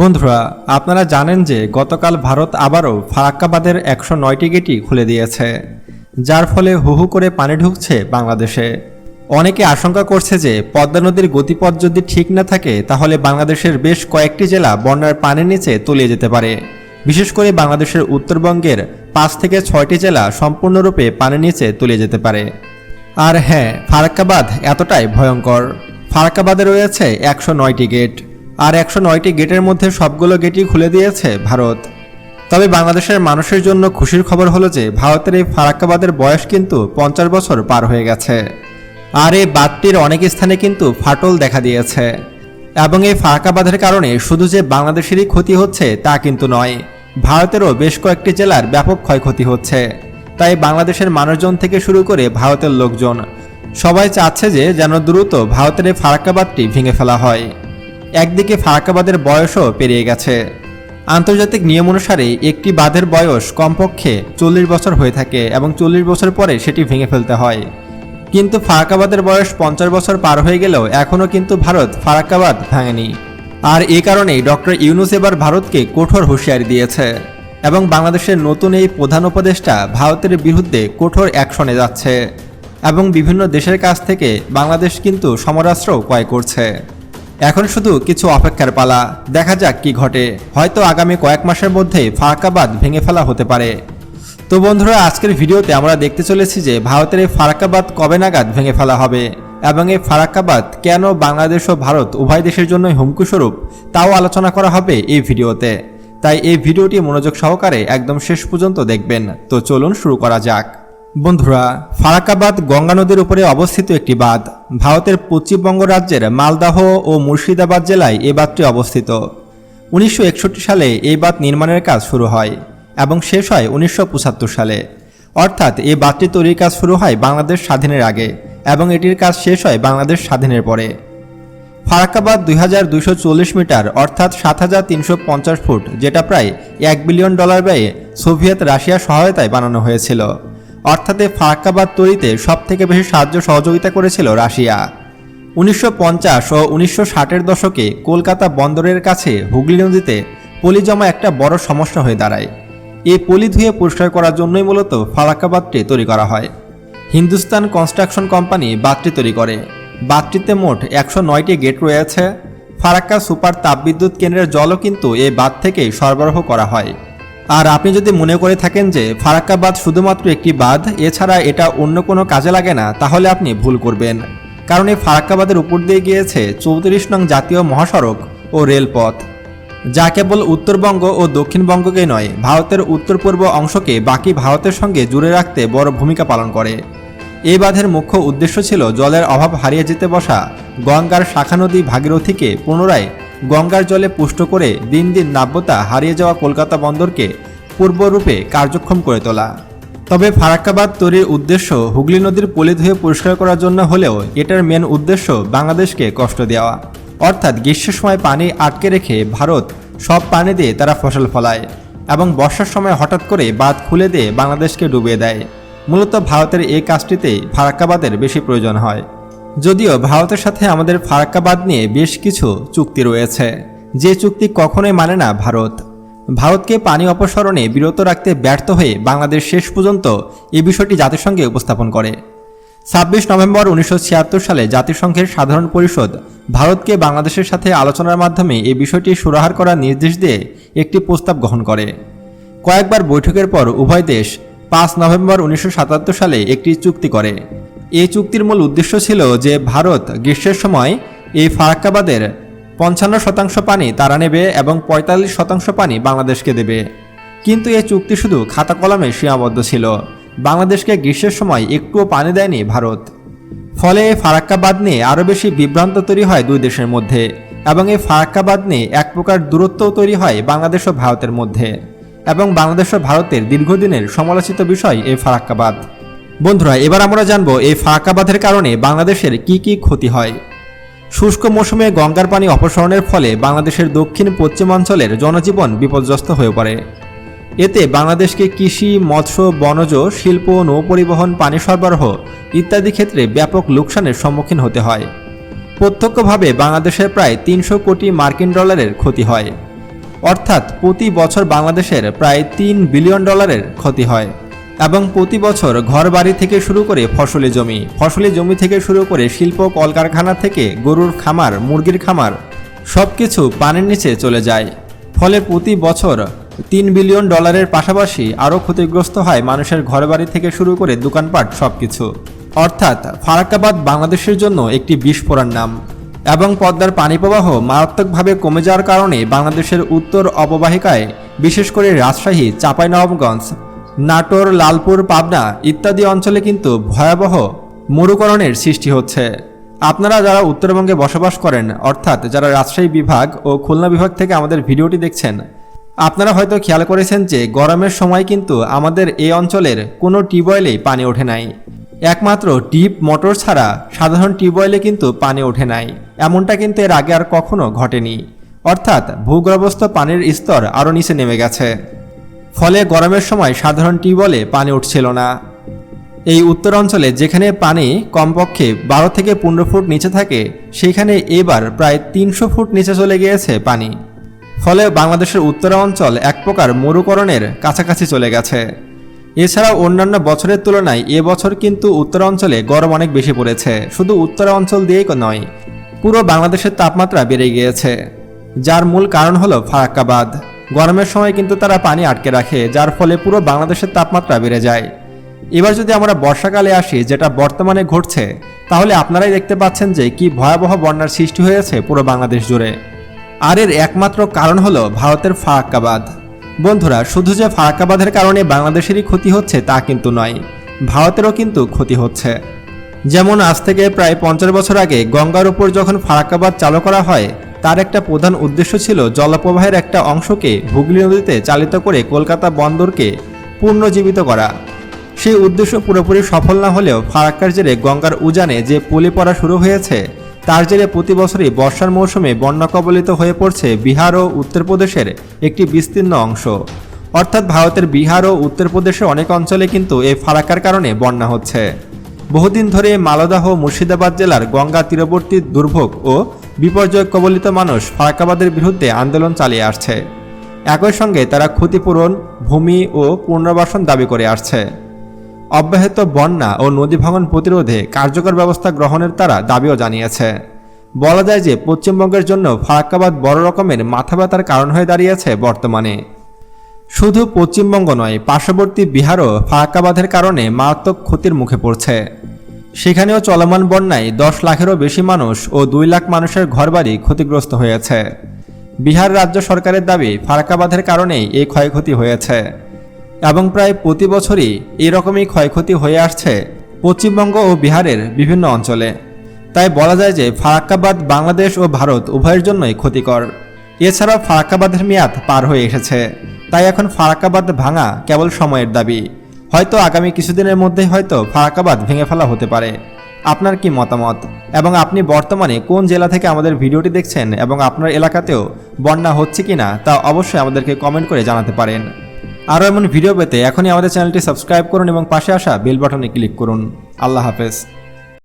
বন্ধুরা, আপনারা জানেন যে গতকাল ভারত আবারও ফারাক্কাবাদের একশো নয়টি গেটই খুলে দিয়েছে, যার ফলে হু হু করে পানি ঢুকছে বাংলাদেশে। অনেকে আশঙ্কা করছে যে পদ্মা নদীর গতিপথ যদি ঠিক না থাকে, তাহলে বাংলাদেশের বেশ কয়েকটি জেলা বন্যার পানির নিচে তলিয়ে যেতে পারে। বিশেষ করে বাংলাদেশের উত্তরবঙ্গের পাঁচ থেকে ছয়টি জেলা সম্পূর্ণরূপে পানির নিচে তলিয়ে যেতে পারে। আর হ্যাঁ ফারাক্কাবাদ এতটাই ভয়ঙ্কর। ফারাক্কাবাদে রয়েছে একশো নয়টি গেট। আর একশো নয়টি গেটের মধ্যে সবগুলো গেটই খুলে দিয়েছে ভারত। তবে বাংলাদেশের মানুষের জন্য খুশির খবর হলো যে, ভারতের এই ফারাক্কাবাদের বয়স কিন্তু পঞ্চাশ বছর পার হয়ে গেছে। আর এই বাঁধটির অনেক স্থানে কিন্তু ফাটল দেখা দিয়েছে। এবং এই ফারাক্কাবাদের কারণে শুধু যে বাংলাদেশেরই ক্ষতি হচ্ছে তা কিন্তু নয়, ভারতেরও বেশ কয়েকটি জেলার ব্যাপক ক্ষয়ক্ষতি হচ্ছে। তাই বাংলাদেশের মানুষজন থেকে শুরু করে ভারতের লোকজন সবাই চাচ্ছে যে, যেন দ্রুত ভারতের এই ফারাক্কাবাদটি ভেঙে ফেলা হয়। একদিকে ফারাক্কাবাদের বয়সও পেরিয়ে গেছে। আন্তর্জাতিক নিয়ম অনুসারে একটি বাঁধের বয়স কমপক্ষে চল্লিশ বছর হয়ে থাকে এবং চল্লিশ বছর পরে সেটি ভেঙে ফেলতে হয়। কিন্তু ফারাক্কাবাদের বয়স পঞ্চাশ বছর পার হয়ে গেলেও এখনও কিন্তু ভারত ফারাক্কাবাদ ভাঙেনি। আর এই কারণেই ডক্টর ইউনুস এবার ভারতকে কঠোর হুঁশিয়ারি দিয়েছে এবং বাংলাদেশের নতুন এই প্রধান উপদেষ্টা ভারতের বিরুদ্ধে কঠোর অ্যাকশনে যাচ্ছে এবং বিভিন্ন দেশের কাছ থেকে বাংলাদেশ কিন্তু সমরাস্ত্র ক্রয় করছে। এখন শুধু কিছু অপেক্ষার পালা। দেখা যাক কি ঘটে। হয়তো আগামী কয়েক মাসের মধ্যে ফারাক্কাবাদ ভেঙে ফেলা হতে পারে। তো বন্ধুরা, আজকের ভিডিওতে আমরা দেখতে চলেছি যে ভারতের এই ফারাক্কাবাদ কবে নাগাদ ভেঙে ফেলা হবে এবং এই ফারাক্কাবাদ কেন বাংলাদেশ ও ভারত উভয় দেশের জন্যই হুমকি স্বরূপ তাও আলোচনা করা হবে এই ভিডিওতে। তাই এই ভিডিওটি মনোযোগ সহকারে একদম শেষ পর্যন্ত দেখবেন। তো চলুন শুরু করা যাক। বন্ধুরা, ফারাক্কাবাদ গঙ্গা নদীর উপরে অবস্থিত একটি বাঁধ। ভারতের পশ্চিমবঙ্গ রাজ্যের মালদাহ ও মুর্শিদাবাদ জেলায় এই বাঁধটি অবস্থিত। উনিশশো একষট্টি সালে এই বাঁধ নির্মাণের কাজ শুরু হয় এবং শেষ হয় উনিশশো পঁচাত্তর সালে। অর্থাৎ এই বাঁধটি তৈরির কাজ শুরু হয় বাংলাদেশ স্বাধীনের আগে এবং এটির কাজ শেষ হয় বাংলাদেশ স্বাধীনের পরে। ফারাক্কাবাদ দুই হাজার দুইশো চল্লিশ মিটার, অর্থাৎ সাত হাজার তিনশো পঞ্চাশ ফুট, যেটা প্রায় এক বিলিয়ন ডলার ব্যয়ে সোভিয়েত রাশিয়ার সহায়তায় বানানো হয়েছিল। অর্থাৎ এই ফারাক্কাবাদ তৈরিতে সব থেকে বেশি সাহায্য সহযোগিতা করেছিল রাশিয়া। উনিশশো পঞ্চাশ ও উনিশশো ষাটের দশকে কলকাতা বন্দরের কাছে হুগলি নদীতে পলি জমা একটা বড় সমস্যা হয়ে দাঁড়ায়। এই পলি ধুয়ে পরিষ্কার করার জন্যই মূলত ফারাক্কাবাদটি তৈরি করা হয়। হিন্দুস্তান কনস্ট্রাকশন কোম্পানি বাঁধটি তৈরি করে। বাঁধটিতে মোট একশো নয়টি গেট রয়েছে। ফারাক্কা সুপার তাপবিদ্যুৎ কেন্দ্রের জলও কিন্তু এই বাঁধ থেকেই সরবরাহ করা হয়। আর আপনি যদি মনে করে থাকেন যে ফারাক্কা বাঁধ শুধুমাত্র একটি বাঁধ, এছাড়া এটা অন্য কোনো কাজে লাগে না, তাহলে আপনি ভুল করবেন। কারণ এই ফারাক্কাবাদের উপর দিয়ে গিয়েছে চৌত্রিশ নং জাতীয় মহাসড়ক ও রেলপথ, যা কেবল উত্তরবঙ্গ ও দক্ষিণবঙ্গকে নয়, ভারতের উত্তর পূর্ব অংশকে বাকি ভারতের সঙ্গে জুড়ে রাখতে বড় ভূমিকা পালন করে। এই বাঁধের মুখ্য উদ্দেশ্য ছিল জলের অভাব হারিয়ে যেতে বসা গঙ্গার শাখা নদী ভাগীরথীকে পুনরায় গঙ্গার জলে পুষ্ট করে দিন দিন নাব্যতা হারিয়ে যাওয়া কলকাতা বন্দরকে পূর্বরূপে কার্যক্ষম করে তোলা। তবে ফারাক্কাবাদ তৈরির উদ্দেশ্য হুগলি নদীর পলি ধুয়ে পরিষ্কার করার জন্য হলেও এটার মেন উদ্দেশ্য বাংলাদেশকে কষ্ট দেওয়া। অর্থাৎ গ্রীষ্মের সময় পানি আটকে রেখে ভারত সব পানি দিয়ে তারা ফসল ফলায় এবং বর্ষার সময় হঠাৎ করে বাঁধ খুলে দিয়ে বাংলাদেশকে ডুবিয়ে দেয়। মূলত ভারতের এই কাজটিতেই ফারাক্কাবাদের বেশি প্রয়োজন হয়। যদিও ভারতের সাথে আমাদের ফারাক্কাবাদ নিয়ে বেশ কিছু চুক্তি রয়েছে। যে চুক্তি কখনোই মানে না ভারত। ভারতকে পানি অপসারণে বিরত রাখতে ব্যর্থ হয়ে বাংলাদেশ শেষ পর্যন্ত এই বিষয়টি জাতিসংঘে উপস্থাপন করে। ছাব্বিশ নভেম্বর উনিশশো ছিয়াত্তর সালে জাতিসংঘের সাধারণ পরিষদ ভারতকে বাংলাদেশের সাথে আলোচনার মাধ্যমে এই বিষয়টি সুরাহার করার নির্দেশ দিয়ে একটি প্রস্তাব গ্রহণ করে। কয়েকবার বৈঠকের পর উভয় দেশ পাঁচ নভেম্বর উনিশশো সাতাত্তর সালে একটি চুক্তি করে। এই চুক্তির মূল উদ্দেশ্য ছিল যে ভারত গ্রীষ্মের সময় এই ফারাক্কাবাদের পঞ্চান্ন শতাংশ পানি তারা নেবে এবং পঁয়তাল্লিশ শতাংশ পানি বাংলাদেশকে দেবে। কিন্তু এই চুক্তি শুধু খাতা কলমে সীমাবদ্ধ ছিল। বাংলাদেশকে গ্রীষ্মের সময় একটুও পানি দেয়নি ভারত। ফলে এই ফারাক্কাবাদ নিয়ে আরও বেশি বিভ্রান্ত তৈরি হয় দুই দেশের মধ্যে এবং এই ফারাক্কাবাদ নিয়ে এক প্রকার দূরত্বও তৈরি হয় বাংলাদেশ ও ভারতের মধ্যে। এবং বাংলাদেশ ও ভারতের দীর্ঘদিনের সমালোচিত বিষয় এই ফারাক্কাবাদ। বন্ধুরা, এবার আমরা জানব এই ফারাক্কাবাদের কারণে বাংলাদেশের কি কি ক্ষতি হয়। শুষ্ক মৌসুমে গঙ্গার পানি অপসারণের ফলে বাংলাদেশের দক্ষিণ পশ্চিমাঞ্চলের জনজীবন বিপর্যস্ত হয়ে পড়ে। এতে বাংলাদেশকে কৃষি, মৎস্য, বনজ, শিল্প, নৌপরিবহন, পানি সরবরাহ ইত্যাদি ক্ষেত্রে ব্যাপক লোকসানের সম্মুখীন হতে হয়। প্রত্যক্ষভাবে বাংলাদেশের প্রায় তিনশো কোটি মার্কিন ডলারের ক্ষতি হয়। অর্থাৎ প্রতি বছর বাংলাদেশের প্রায় তিন বিলিয়ন ডলারের ক্ষতি হয়। এবং প্রতি বছর ঘর বাড়ি থেকে শুরু করে ফসলি জমি ফসলি জমি থেকে শুরু করে শিল্প, কলকারখানা থেকে গরুর খামার, মুরগির খামার সব কিছু পানির নিচে চলে যায়। ফলে প্রতি বছর তিন বিলিয়ন ডলারের পাশাপাশি আরও ক্ষতিগ্রস্ত হয় মানুষের ঘরবাড়ি থেকে শুরু করে দোকানপাট সব কিছু অর্থাৎ ফারাক্কাবাদ বাংলাদেশের জন্য একটি বিস্ফোরণ নাম। এবং পদ্মার পানি প্রবাহ মারাত্মকভাবে কমে যাওয়ার কারণে বাংলাদেশের উত্তর অববাহিকায় বিশেষ করে রাজশাহী, চাঁপাইনবাবগঞ্জ নাটোর, লালপুর, পাবনা ইত্যাদি অঞ্চলে কিন্তু ভয়াবহ মরুকরণের সৃষ্টি হচ্ছে। আপনারা যারা উত্তরবঙ্গে বসবাস করেন, অর্থাৎ যারা রাজশাহী বিভাগ ও খুলনা বিভাগ থেকে আমাদের ভিডিওটি দেখছেন, আপনারা হয়তো খেয়াল করেছেন যে গরমের সময় কিন্তু আমাদের এই অঞ্চলের কোনো টিউবওয়েলেই পানি ওঠে নাই। একমাত্র ডিপ মোটর ছাড়া সাধারণ টিউবওয়েলে কিন্তু পানি ওঠে নাই। এমনটা কিন্তু এর আগে আর কখনো ঘটেনি। অর্থাৎ ভূগর্ভস্থ পানির স্তর আরও নিচে নেমে গেছে। ফলে গরমের সময় সাধারণ টিউবওয়েলে পানি উঠছিল না। এই উত্তর অঞ্চলে যেখানে পানি কমপক্ষে বারো থেকে পনেরো ফুট নিচে থাকে, সেখানে এবার প্রায় তিনশো ফুট নিচে চলে গিয়েছে পানি। ফলে বাংলাদেশের উত্তরাঞ্চল এক প্রকার মরুকরণের কাছাকাছি চলে গেছে। এছাড়াও অন্যান্য বছরের তুলনায় এবছর কিন্তু উত্তরাঞ্চলে গরম অনেক বেশি পড়েছে। শুধু উত্তরাঞ্চল দিয়েই নয়, পুরো বাংলাদেশের তাপমাত্রা বেড়ে গিয়েছে, যার মূল কারণ হলো ফারাক্কাবাদ। গরমের সময় কিন্তু তারা পানি আটকে রাখে, যার ফলে পুরো বাংলাদেশের তাপমাত্রা বেড়ে যায়। এবার যদি আমরা বর্ষাকালে আসি, যেটা বর্তমানে ঘটছে, তাহলে আপনারাই দেখতে পাচ্ছেন যে কি ভয়াবহ বন্যার সৃষ্টি হয়েছে পুরো বাংলাদেশ জুড়ে। আর এর একমাত্র কারণ হলো ভারতের ফারাক্কাবাদ। বন্ধুরা, শুধু যে ফারাক্কাবাদের কারণে বাংলাদেশেরই ক্ষতি হচ্ছে তা কিন্তু নয়, ভারতেরও কিন্তু ক্ষতি হচ্ছে। যেমন আজ থেকে প্রায় পঞ্চাশ বছর আগে গঙ্গার উপর যখন ফারাক্কাবাদ চালু করা হয় তার একটা প্রধান উদ্দেশ্য ছিল জলপ্রবাহের একটা অংশকে হুগলি নদীতে চালিত করে কলকাতা বন্দরকে পুনর্জীবিত করা। সেই উদ্দেশ্য পুরোপুরি সফল না হলেও ফারাক্কার জেরে গঙ্গার উজানে যে পলি পড়া শুরু হয়েছে, তার জেরে প্রতি বছরই বর্ষার মৌসুমে বন্যা কবলিত হয়ে পড়ছে বিহার ও উত্তরপ্রদেশের একটি বিস্তীর্ণ অংশ। অর্থাৎ ভারতের বিহার ও উত্তরপ্রদেশের অনেক অঞ্চলে কিন্তু এই ফারাক্কার কারণে বন্যা হচ্ছে। বহুদিন ধরে মালদাহ মুর্শিদাবাদ জেলার গঙ্গা তীরবর্তী দুর্ভোগ ও বিপর্যয় কবলিত মানুষ ফারাক্কাবাদের বিরুদ্ধে আন্দোলন চালিয়ে আসছে। একই সঙ্গে তারা ক্ষতিপূরণ, ভূমি ও পুনর্বাসন দাবি করে আসছে। অব্যাহত বন্যা ও নদী ভাঙন প্রতিরোধে কার্যকর ব্যবস্থা গ্রহণের তারা দাবিও জানিয়েছে। বলা যায় যে পশ্চিমবঙ্গের জন্য ফারাক্কাবাদ বড় রকমের মাথা ব্যথার কারণ হয়ে দাঁড়িয়েছে বর্তমানে। শুধু পশ্চিমবঙ্গ নয়, পার্শ্ববর্তী বিহারও ফারাক্কাবাদের কারণে মারাত্মক ক্ষতির মুখে পড়ছে। সেখানেও চলমান বন্যায় দশ লাখেরও বেশি মানুষ ও দুই লাখ মানুষের ঘরবাড়ি ক্ষতিগ্রস্ত হয়েছে। বিহার রাজ্য সরকারের দাবি ফারাক্কাবাদের কারণেই এই ক্ষয়ক্ষতি হয়েছে এবং প্রায় প্রতি বছরই এরকমই ক্ষয়ক্ষতি হয়ে আসছে পশ্চিমবঙ্গ ও বিহারের বিভিন্ন অঞ্চলে। তাই বলা যায় যে ফারাক্কাবাদ বাংলাদেশ ও ভারত উভয়ের জন্যই ক্ষতিকর। এছাড়াও ফারাক্কাবাদের মেয়াদ পার হয়ে এসেছে। তাই এখন ফারাক্কাবাদ ভাঙা কেবল সময়ের দাবি। হয়তো আগামী কিছুদিনের মধ্যে হয়তো ফারাকাবাদ ভেঙে ফেলা হতে পারে। আপনার কি মতামত? এবং আপনি বর্তমানে কোন জেলা থেকে আমাদের ভিডিওটি দেখছেন এবং আপনার এলাকাতেও বন্যা হচ্ছে কি না তা অবশ্যই আমাদেরকে কমেন্ট করে জানাতে পারেন। আরও এমন ভিডিও পেতে এখনই আমাদের চ্যানেলটি সাবস্ক্রাইব করুন এবং পাশে আসা বেল বাটনে ক্লিক করুন। আল্লাহ হাফেজ।